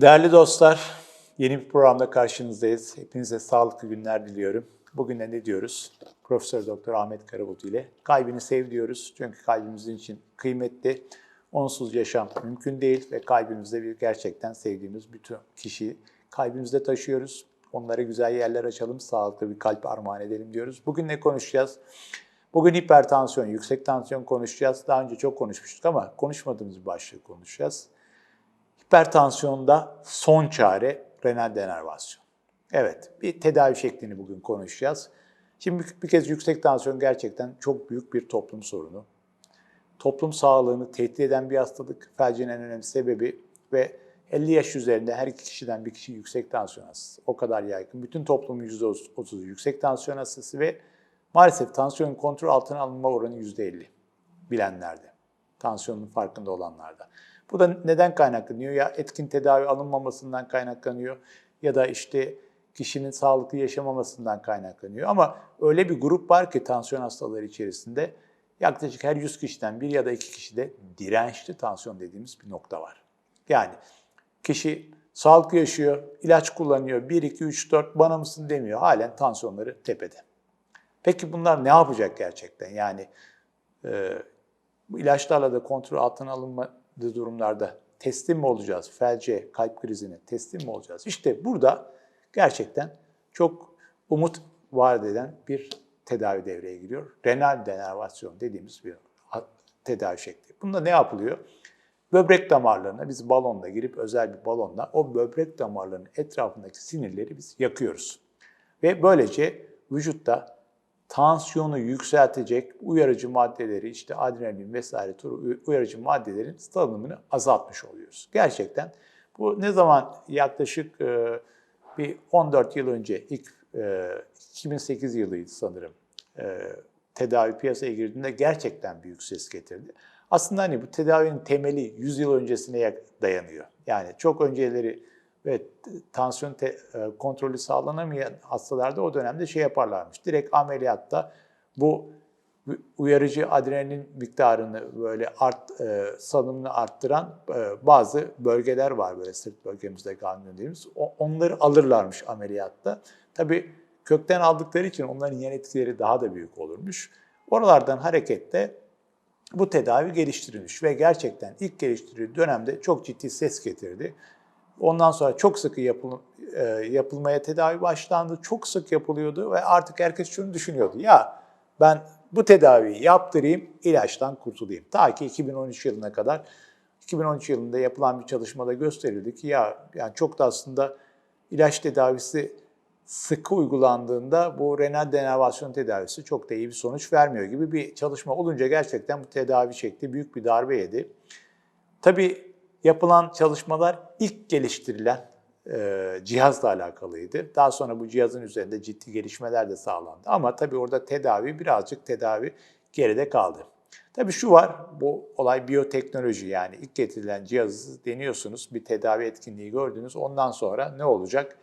Değerli dostlar, yeni bir programda karşınızdayız. Hepinize sağlıklı günler diliyorum. Bugün de ne diyoruz? Profesör Doktor Ahmet Karabulut ile kalbini sev diyoruz. Çünkü kalbimizin için kıymetli. Onsuz yaşam mümkün değil ve kalbimizde bir gerçekten sevdiğimiz bütün kişiyi kalbimizde taşıyoruz. Onlara güzel yerler açalım, sağlıklı bir kalp armağan edelim diyoruz. Bugün ne konuşacağız? Bugün hipertansiyon, yüksek tansiyon konuşacağız. Daha önce çok konuşmuştuk ama konuşmadığımız bir başlığı konuşacağız. Hipertansiyonda son çare renal denervasyon. Evet, bir tedavi şeklini bugün konuşacağız. Şimdi bir, kez yüksek tansiyon gerçekten çok büyük bir toplum sorunu. Toplum sağlığını tehdit eden bir hastalık. Felcin en önemli sebebi ve 50 yaş üzerinde her iki kişiden bir kişi yüksek tansiyon hastası. O kadar yaygın. Bütün toplumun %30'u yüksek tansiyon hastası ve maalesef tansiyonun kontrol altına alınma oranı %50 bilenlerde. Tansiyonun farkında olanlarda. Bu da neden kaynaklanıyor? Ya etkin tedavi alınmamasından kaynaklanıyor ya da işte kişinin sağlıklı yaşamamasından kaynaklanıyor. Ama öyle bir grup var ki tansiyon hastaları içerisinde yaklaşık her 100 kişiden bir ya da iki kişide dirençli tansiyon dediğimiz bir nokta var. Yani kişi sağlıklı yaşıyor, ilaç kullanıyor, 1, 2, 3, 4 bana mısın demiyor. Halen tansiyonları tepede. Peki bunlar ne yapacak gerçekten? Yani e, bu ilaçlarla da kontrol altına alınmadığı durumlarda teslim mi olacağız? Felce, kalp krizine teslim mi olacağız? İşte burada gerçekten çok umut vaat eden bir tedavi devreye giriyor. Renal denervasyon dediğimiz bir tedavi şekli. Bunda ne yapılıyor? Böbrek damarlarına biz balonla girip özel bir balonla o böbrek damarlarının etrafındaki sinirleri biz yakıyoruz. Ve böylece vücutta tansiyonu yükseltecek uyarıcı maddeleri işte adrenalin vesaire tür uyarıcı maddelerin salınımını azaltmış oluyoruz. Gerçekten bu ne zaman yaklaşık e, bir 14 yıl önce ilk e, 2008 yılıydı sanırım e, tedavi piyasaya girdiğinde gerçekten büyük ses getirdi. Aslında hani bu tedavinin temeli 100 yıl öncesine dayanıyor. Yani çok önceleri ve tansiyon te, e, kontrolü sağlanamayan hastalarda o dönemde şey yaparlarmış. Direkt ameliyatta bu uyarıcı adrenalin miktarını böyle art, e, salınımını arttıran e, bazı bölgeler var böyle sırt bölgemizde ganglion dediğimiz. O, onları alırlarmış ameliyatta. Tabii kökten aldıkları için onların yan etkileri daha da büyük olurmuş. Oralardan hareketle bu tedavi geliştirilmiş ve gerçekten ilk geliştirildiği dönemde çok ciddi ses getirdi. Ondan sonra çok sıkı yapıl, e, yapılmaya tedavi başlandı. Çok sık yapılıyordu ve artık herkes şunu düşünüyordu. Ya ben bu tedaviyi yaptırayım, ilaçtan kurtulayım. Ta ki 2013 yılına kadar 2013 yılında yapılan bir çalışmada gösterildi ki ya yani çok da aslında ilaç tedavisi sıkı uygulandığında bu renal denervasyon tedavisi çok da iyi bir sonuç vermiyor gibi bir çalışma olunca gerçekten bu tedavi şekli büyük bir darbe yedi. Tabii yapılan çalışmalar ilk geliştirilen e, cihazla alakalıydı. Daha sonra bu cihazın üzerinde ciddi gelişmeler de sağlandı. Ama tabii orada tedavi birazcık tedavi geride kaldı. Tabii şu var, bu olay biyoteknoloji yani ilk getirilen cihazı deniyorsunuz, bir tedavi etkinliği gördünüz. Ondan sonra ne olacak?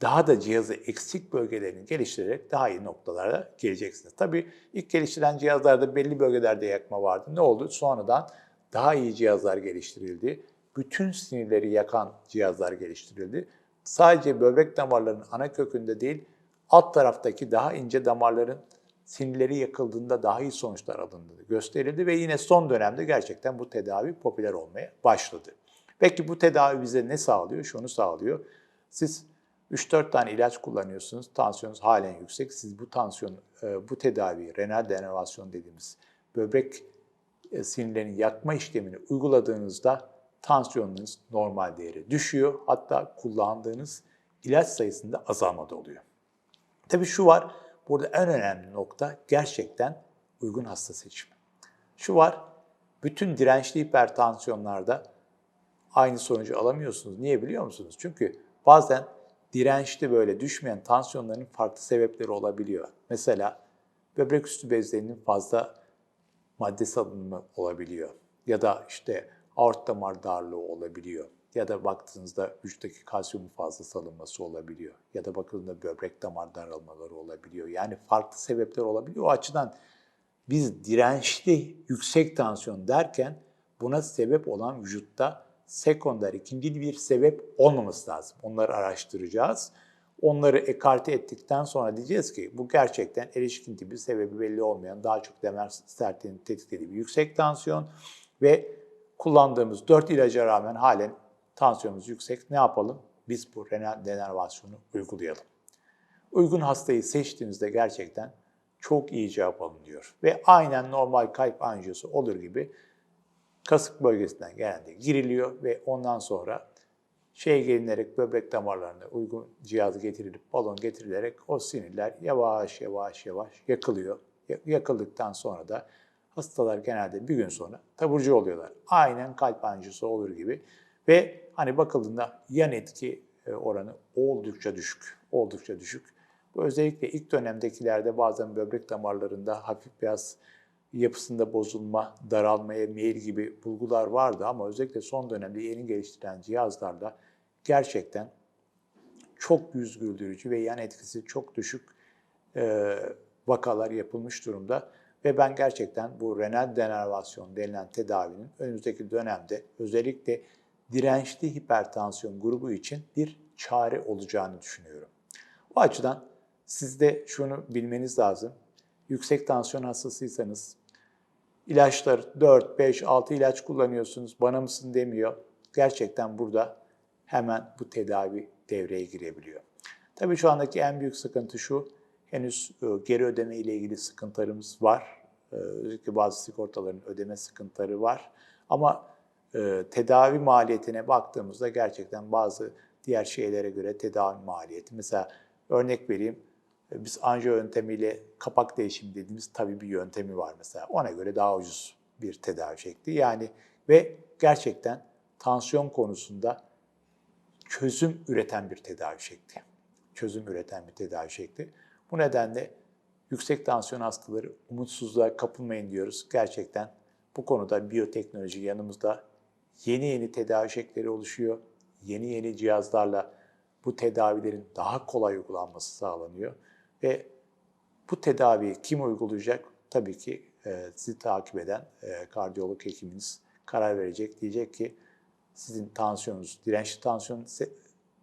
Daha da cihazı eksik bölgelerini geliştirerek daha iyi noktalara geleceksiniz. Tabii ilk geliştirilen cihazlarda belli bölgelerde yakma vardı. Ne oldu? Sonradan daha iyi cihazlar geliştirildi. Bütün sinirleri yakan cihazlar geliştirildi. Sadece böbrek damarlarının ana kökünde değil, alt taraftaki daha ince damarların sinirleri yakıldığında daha iyi sonuçlar alındığı gösterildi ve yine son dönemde gerçekten bu tedavi popüler olmaya başladı. Peki bu tedavi bize ne sağlıyor? Şunu sağlıyor. Siz 3-4 tane ilaç kullanıyorsunuz, tansiyonunuz halen yüksek. Siz bu tansiyon, bu tedaviyi, renal denervasyon dediğimiz böbrek sinirlerin yakma işlemini uyguladığınızda tansiyonunuz normal değeri düşüyor. Hatta kullandığınız ilaç sayısında azalma da oluyor. Tabii şu var, burada en önemli nokta gerçekten uygun hasta seçimi. Şu var, bütün dirençli hipertansiyonlarda aynı sonucu alamıyorsunuz. Niye biliyor musunuz? Çünkü bazen dirençli böyle düşmeyen tansiyonların farklı sebepleri olabiliyor. Mesela böbrek üstü bezlerinin fazla madde salınımı olabiliyor. Ya da işte aort damar darlığı olabiliyor. Ya da baktığınızda vücuttaki kalsiyumun fazla salınması olabiliyor. Ya da bakıldığında böbrek damar daralmaları olabiliyor. Yani farklı sebepler olabiliyor. O açıdan biz dirençli yüksek tansiyon derken buna sebep olan vücutta sekonder, ikinci bir sebep olmaması lazım. Onları araştıracağız. Onları ekarte ettikten sonra diyeceğiz ki bu gerçekten erişkin tipi sebebi belli olmayan daha çok damar sertliğini tetiklediği bir yüksek tansiyon ve kullandığımız 4 ilaca rağmen halen tansiyonumuz yüksek. Ne yapalım? Biz bu renal denervasyonu uygulayalım. Uygun hastayı seçtiğinizde gerçekten çok iyi cevap alınıyor. Ve aynen normal kalp anjiyosu olur gibi kasık bölgesinden genelde giriliyor ve ondan sonra şey gelinerek böbrek damarlarına uygun cihaz getirilip balon getirilerek o sinirler yavaş yavaş yavaş yakılıyor. Ya- Yakıldıktan sonra da hastalar genelde bir gün sonra taburcu oluyorlar. Aynen kalp anjiyosu olur gibi ve hani bakıldığında yan etki e, oranı oldukça düşük. Oldukça düşük. Bu özellikle ilk dönemdekilerde bazen böbrek damarlarında hafif biraz yapısında bozulma, daralmaya meyil gibi bulgular vardı ama özellikle son dönemde yeni geliştirilen cihazlarla gerçekten çok yüz güldürücü ve yan etkisi çok düşük e, vakalar yapılmış durumda. Ve ben gerçekten bu renal denervasyon denilen tedavinin önümüzdeki dönemde özellikle dirençli hipertansiyon grubu için bir çare olacağını düşünüyorum. O açıdan siz de şunu bilmeniz lazım. Yüksek tansiyon hastasıysanız ilaçlar 4, 5, 6 ilaç kullanıyorsunuz. Bana mısın demiyor. Gerçekten burada hemen bu tedavi devreye girebiliyor. Tabii şu andaki en büyük sıkıntı şu. Henüz e, geri ödeme ile ilgili sıkıntılarımız var. E, Özellikle bazı sigortaların ödeme sıkıntıları var. Ama e, tedavi maliyetine baktığımızda gerçekten bazı diğer şeylere göre tedavi maliyeti. Mesela örnek vereyim. E, Biz anjiyo yöntemiyle kapak değişimi dediğimiz tabii bir yöntemi var mesela. Ona göre daha ucuz bir tedavi şekli. Yani ve gerçekten tansiyon konusunda çözüm üreten bir tedavi şekli. Çözüm üreten bir tedavi şekli. Bu nedenle yüksek tansiyon hastaları umutsuzluğa kapılmayın diyoruz. Gerçekten bu konuda biyoteknoloji yanımızda yeni yeni tedavi şekilleri oluşuyor. Yeni yeni cihazlarla bu tedavilerin daha kolay uygulanması sağlanıyor. Ve bu tedaviyi kim uygulayacak? Tabii ki e, sizi takip eden e, kardiyolog hekiminiz karar verecek. Diyecek ki sizin tansiyonunuz dirençli tansiyon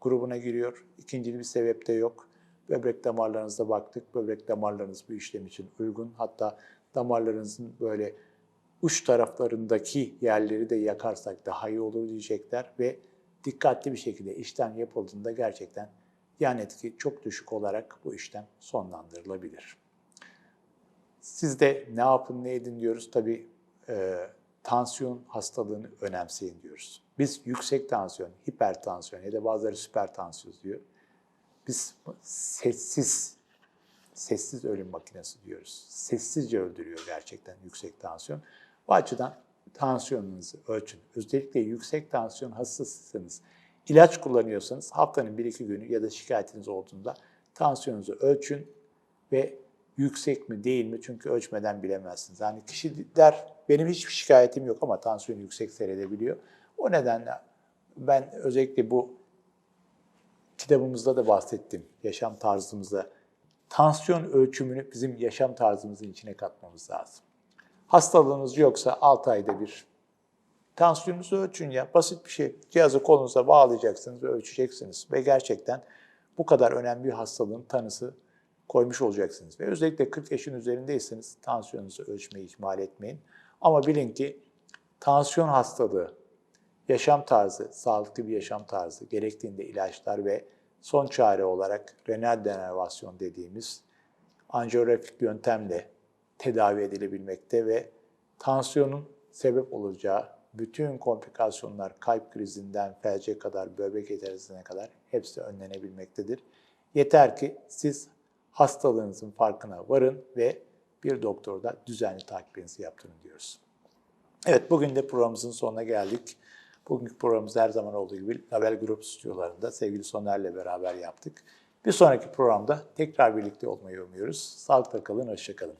grubuna giriyor. İkinci bir sebep de yok. Böbrek damarlarınıza baktık. Böbrek damarlarınız bu işlem için uygun. Hatta damarlarınızın böyle uç taraflarındaki yerleri de yakarsak daha iyi olur diyecekler ve dikkatli bir şekilde işlem yapıldığında gerçekten yan etki çok düşük olarak bu işlem sonlandırılabilir. Siz de ne yapın ne edin diyoruz. Tabii e, tansiyon hastalığını önemseyin diyoruz. Biz yüksek tansiyon, hipertansiyon ya da bazıları süpertansiyon diyor. Biz sessiz, sessiz ölüm makinesi diyoruz. Sessizce öldürüyor gerçekten yüksek tansiyon. Bu açıdan tansiyonunuzu ölçün. Özellikle yüksek tansiyon hastasıysanız, ilaç kullanıyorsanız haftanın bir iki günü ya da şikayetiniz olduğunda tansiyonunuzu ölçün ve yüksek mi değil mi çünkü ölçmeden bilemezsiniz. Yani kişiler benim hiçbir şikayetim yok ama tansiyon yüksek seyredebiliyor. O nedenle ben özellikle bu kitabımızda da bahsettim yaşam tarzımızda. Tansiyon ölçümünü bizim yaşam tarzımızın içine katmamız lazım. Hastalığınız yoksa 6 ayda bir tansiyonunuzu ölçün ya. Basit bir şey. Cihazı kolunuza bağlayacaksınız ve ölçeceksiniz. Ve gerçekten bu kadar önemli bir hastalığın tanısı koymuş olacaksınız. Ve özellikle 40 yaşın üzerindeyseniz tansiyonunuzu ölçmeyi ihmal etmeyin. Ama bilin ki tansiyon hastalığı, yaşam tarzı, sağlıklı bir yaşam tarzı, gerektiğinde ilaçlar ve son çare olarak renal denervasyon dediğimiz anjiyografik yöntemle tedavi edilebilmekte ve tansiyonun sebep olacağı bütün komplikasyonlar kalp krizinden felce kadar, böbrek yeterinizine kadar hepsi önlenebilmektedir. Yeter ki siz hastalığınızın farkına varın ve bir doktorda düzenli takibinizi yaptırın diyoruz. Evet bugün de programımızın sonuna geldik. Bugünkü programımızı her zaman olduğu gibi Label Grup stüdyolarında sevgili Soner'le beraber yaptık. Bir sonraki programda tekrar birlikte olmayı umuyoruz. Sağlıkla kalın, hoşçakalın.